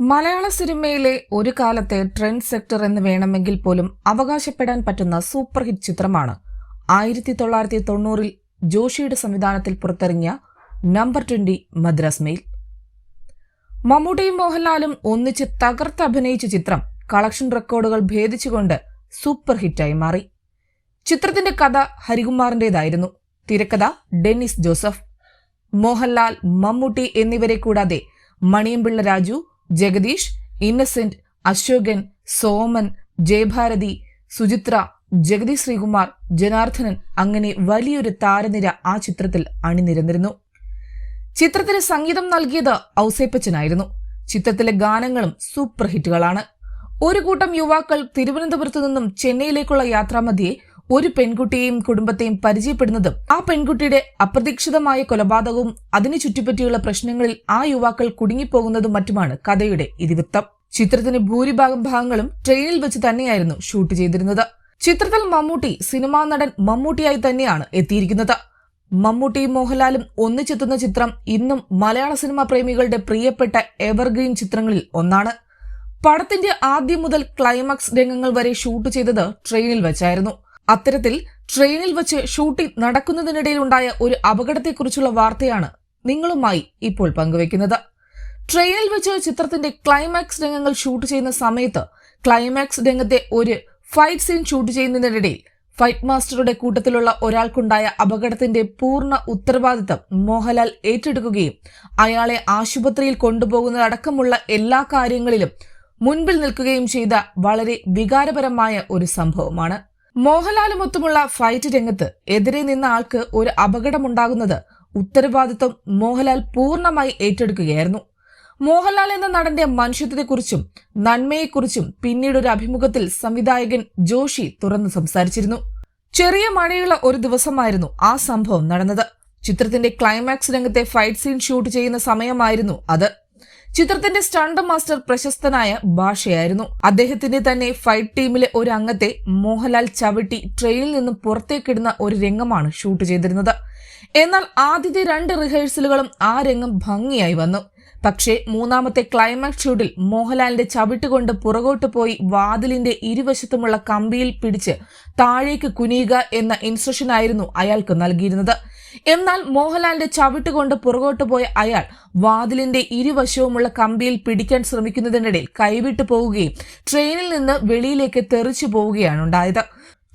മലയാള സിനിമയിലെ ഒരു കാലത്തെ ട്രെൻഡ് സെക്ടർ എന്ന് വേണമെങ്കിൽ പോലും അവകാശപ്പെടാൻ പറ്റുന്ന സൂപ്പർ ഹിറ്റ് ചിത്രമാണ്. ആയിരത്തി തൊള്ളായിരത്തി തൊണ്ണൂറിൽ ജോഷിയുടെ സംവിധാനത്തിൽ പുറത്തിറങ്ങിയ നമ്പർ ട്വന്റി മദ്രാസ് മെയിൽ. മമ്മൂട്ടിയും മോഹൻലാലും ഒന്നിച്ച് തകർത്ത് അഭിനയിച്ച ചിത്രം കളക്ഷൻ റെക്കോർഡുകൾ ഭേദിച്ചുകൊണ്ട് സൂപ്പർ ഹിറ്റായി മാറി. ചിത്രത്തിന്റെ കഥ ഹരികുമാറിന്റേതായിരുന്നു. തിരക്കഥ ഡെന്നിസ് ജോസഫ് മോഹൻലാൽ മമ്മൂട്ടി എന്നിവരെ കൂടാതെ മണിയമ്പിള്ള രാജു ജഗദീഷ് ഇന്നസെന്റ് അശോകൻ സോമൻ ജയഭാരതി സുചിത്ര ജഗതി ശ്രീകുമാർ ജനാർദ്ദനൻ അങ്ങനെ വലിയൊരു താരനിര ആ ചിത്രത്തിൽ അണിനിരന്നിരുന്നു. ചിത്രത്തിന് സംഗീതം നൽകിയത് ഔസേപ്പച്ചനായിരുന്നു. ചിത്രത്തിലെ ഗാനങ്ങളും സൂപ്പർ ഹിറ്റുകളാണ്. ഒരു കൂട്ടം യുവാക്കൾ തിരുവനന്തപുരത്തു നിന്നും ചെന്നൈയിലേക്കുള്ള യാത്രാമധ്യേ ഒരു പെൺകുട്ടിയെയും കുടുംബത്തെയും പരിചയപ്പെടുന്നതും ആ പെൺകുട്ടിയുടെ അപ്രതീക്ഷിതമായ കൊലപാതകവും അതിനു ചുറ്റിപ്പറ്റിയുള്ള പ്രശ്നങ്ങളിൽ ആ യുവാക്കൾ കുടുങ്ങിപ്പോകുന്നതും മറ്റുമാണ് കഥയുടെ ഇതിവൃത്തം. ചിത്രത്തിന് ഭൂരിഭാഗം ഭാഗങ്ങളും ട്രെയിനിൽ വെച്ച് തന്നെയായിരുന്നു ഷൂട്ട് ചെയ്തിരുന്നത്. ചിത്രത്തിൽ മമ്മൂട്ടി സിനിമാ നടൻ മമ്മൂട്ടിയായി തന്നെയാണ് എത്തിയിരിക്കുന്നത്. മമ്മൂട്ടിയും മോഹൻലാലും ഒന്നിച്ചെത്തുന്ന ചിത്രം ഇന്നും മലയാള സിനിമാ പ്രേമികളുടെ പ്രിയപ്പെട്ട എവർഗ്രീൻ ചിത്രങ്ങളിൽ ഒന്നാണ്. പടത്തിന്റെ ആദ്യം മുതൽ ക്ലൈമാക്സ് രംഗങ്ങൾ വരെ ഷൂട്ട് ചെയ്തത് ട്രെയിനിൽ വെച്ചായിരുന്നു. അത്തരത്തിൽ ട്രെയിനിൽ വെച്ച് ഷൂട്ടിംഗ് നടക്കുന്നതിനിടയിലുണ്ടായ ഒരു അപകടത്തെക്കുറിച്ചുള്ള വാർത്തയാണ് നിങ്ങളുമായി ഇപ്പോൾ പങ്കുവെക്കുന്നത് ട്രെയിനിൽ വെച്ച് ചിത്രത്തിന്റെ ക്ലൈമാക്സ് രംഗങ്ങൾ ഷൂട്ട് ചെയ്യുന്ന സമയത്ത് ക്ലൈമാക്സ് രംഗത്തെ ഒരു ഫൈറ്റ് സീൻ ഷൂട്ട് ചെയ്യുന്നതിനിടയിൽ ഫൈറ്റ് മാസ്റ്ററുടെ കൂട്ടത്തിലുള്ള ഒരാൾക്കുണ്ടായ അപകടത്തിന്റെ പൂർണ ഉത്തരവാദിത്തം മോഹൻലാൽ ഏറ്റെടുക്കുകയും അയാളെ ആശുപത്രിയിൽ കൊണ്ടുപോകുന്നതടക്കമുള്ള എല്ലാ കാര്യങ്ങളിലും മുൻപിൽ നിൽക്കുകയും ചെയ്ത വളരെ വികാരപരമായ ഒരു സംഭവമാണ്. മോഹൻലാലുമൊത്തുമുള്ള ഫൈറ്റ് രംഗത്ത് എതിരെ നിന്ന ആൾക്ക് ഒരു അപകടമുണ്ടാകുന്നത് ഉത്തരവാദിത്വം മോഹൻലാൽ പൂർണമായി ഏറ്റെടുക്കുകയായിരുന്നു. മോഹൻലാൽ എന്ന നടന്റെ മനുഷ്യത്വത്തെക്കുറിച്ചും നന്മയെക്കുറിച്ചും പിന്നീട് ഒരു അഭിമുഖത്തിൽ സംവിധായകൻ ജോഷി തുറന്നു സംസാരിച്ചിരുന്നു. ചെറിയ മഴയുള്ള ഒരു ദിവസമായിരുന്നു ആ സംഭവം നടന്നത്. ചിത്രത്തിന്റെ ക്ലൈമാക്സ് രംഗത്തെ ഫൈറ്റ് സീൻ ഷൂട്ട് ചെയ്യുന്ന സമയമായിരുന്നു അത്. ചിത്രത്തിന്റെ സ്റ്റണ്ട് മാസ്റ്റർ പ്രശസ്തനായ ഭാഷയായിരുന്നു. അദ്ദേഹത്തിന്റെ തന്നെ ഫൈറ്റ് ടീമിലെ ഒരു അംഗത്തെ മോഹൻലാൽ ചവിട്ടി ട്രെയിനിൽ നിന്നും പുറത്തേക്കിടുന്ന ഒരു രംഗമാണ് ഷൂട്ട് ചെയ്തിരുന്നത്. എന്നാൽ ആദ്യത്തെ രണ്ട് റിഹേഴ്സലുകളും ആ രംഗം ഭംഗിയായി വന്നു. പക്ഷേ മൂന്നാമത്തെ ക്ലൈമാക്സ് ഷൂട്ടിൽ മോഹൻലാലിന്റെ ചവിട്ടുകൊണ്ട് പുറകോട്ട് പോയി വാതിലിന്റെ ഇരുവശത്തുമുള്ള കമ്പിയിൽ പിടിച്ച് താഴേക്ക് കുനിയുക എന്ന ഇൻസ്ട്രക്ഷൻ ആയിരുന്നു അയാൾക്ക് നൽകിയിരുന്നത്. എന്നാൽ മോഹൻലാലിന്റെ ചവിട്ടുകൊണ്ട് പുറകോട്ട് പോയ അയാൾ വാതിലിന്റെ ഇരുവശവുമുള്ള കമ്പിയിൽ പിടിക്കാൻ ശ്രമിക്കുന്നതിനിടയിൽ കൈവിട്ടു പോവുകയും ട്രെയിനിൽ നിന്ന് വെളിയിലേക്ക് തെറിച്ചു പോവുകയാണ് ഉണ്ടായത്.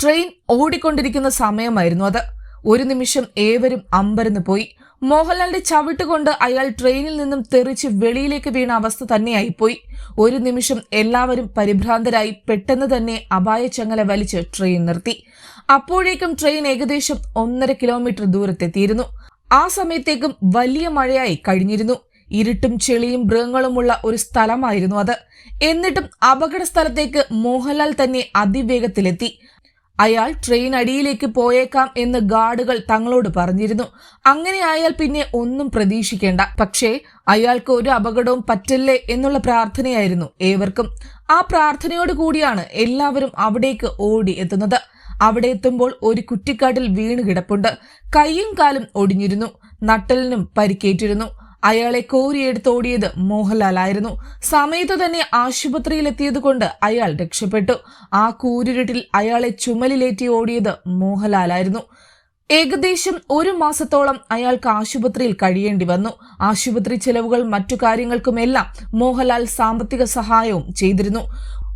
ട്രെയിൻ ഓടിക്കൊണ്ടിരിക്കുന്ന സമയമായിരുന്നു അത്. ഒരു നിമിഷം ഏവരും അമ്പരന്ന് പോയി. മോഹൻലാലിന്റെ ചവിട്ടുകൊണ്ട് അയാൾ ട്രെയിനിൽ നിന്നും തെറിച്ച് വെളിയിലേക്ക് വീണ അവസ്ഥ തന്നെയായിപ്പോയി. ഒരു നിമിഷം എല്ലാവരും പരിഭ്രാന്തരായി പെട്ടെന്ന് തന്നെ അപായ ചങ്ങല വലിച്ച് ട്രെയിൻ നിർത്തി. അപ്പോഴേക്കും ട്രെയിൻ ഏകദേശം ഒന്നര കിലോമീറ്റർ ദൂരത്തെത്തിയിരുന്നു. ആ സമയത്തേക്കും വലിയ മഴയായി കഴിഞ്ഞിരുന്നു. ഇരുട്ടും ചെളിയും മൃഗങ്ങളുമുള്ള ഒരു സ്ഥലമായിരുന്നു അത്. എന്നിട്ടും അപകട സ്ഥലത്തേക്ക് മോഹൻലാൽ തന്നെ അതിവേഗത്തിലെത്തി. അയാൾ ട്രെയിൻ അടിയിലേക്ക് പോയേക്കാം എന്ന് ഗാർഡുകൾ തങ്ങളോട് പറഞ്ഞിരുന്നു. അങ്ങനെ ആയാൽ പിന്നെ ഒന്നും പ്രതീക്ഷിക്കേണ്ട. പക്ഷേ അയാൾക്ക് ഒരു അപകടവും പറ്റല്ലേ എന്നുള്ള പ്രാർത്ഥനയായിരുന്നു ഏവർക്കും. ആ പ്രാർത്ഥനയോട് കൂടിയാണ് എല്ലാവരും അവിടേക്ക് ഓടി എത്തുന്നത്. അവിടെ എത്തുമ്പോൾ ഒരു കുറ്റിക്കാട്ടിൽ വീണ് കിടപ്പുണ്ട്. കൈയും കാലും ഒടിഞ്ഞിരുന്നു. നട്ടലിനും പരിക്കേറ്റിരുന്നു. അയാളെ കോരിയെടുത്തോടിയത് മോഹൻലാലായിരുന്നു. സമയത്ത് തന്നെ ആശുപത്രിയിലെത്തിയത് കൊണ്ട് അയാൾ രക്ഷപ്പെട്ടു. ആ കൂരിരുട്ടിൽ അയാളെ ചുമലിലേറ്റി ഓടിയത് മോഹൻലാൽ ആയിരുന്നു ഏകദേശം ഒരു മാസത്തോളം അയാൾക്ക് ആശുപത്രിയിൽ കഴിയേണ്ടി വന്നു. ആശുപത്രി ചെലവുകൾ മറ്റു കാര്യങ്ങൾക്കുമെല്ലാം മോഹൻലാൽ സാമ്പത്തിക സഹായവും ചെയ്തിരുന്നു.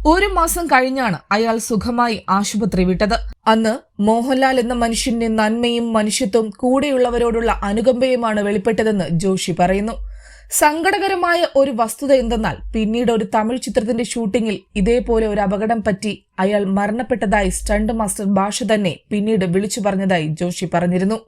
ഒരു മാസം കഴിഞ്ഞാണ് അയാൾ സുഖമായി ആശുപത്രി വിട്ടത്. അന്ന് മോഹൻലാൽ എന്ന മനുഷ്യന്റെ നന്മയും മനുഷ്യത്വം കൂടെയുള്ളവരോടുള്ള അനുകമ്പയുമാണ് വെളിപ്പെട്ടതെന്ന് ജോഷി പറയുന്നു. സങ്കടകരമായ ഒരു വസ്തുത എന്തെന്നാൽ പിന്നീട് ഒരു തമിഴ് ചിത്രത്തിന്റെ ഷൂട്ടിംഗിൽ ഇതേപോലെ ഒരു അപകടം പറ്റി അയാൾ മരണപ്പെട്ടതായി സ്റ്റണ്ട് മാസ്റ്റർ ഭാഷ തന്നെ പിന്നീട് വിളിച്ചു പറഞ്ഞതായി ജോഷി പറഞ്ഞിരുന്നു.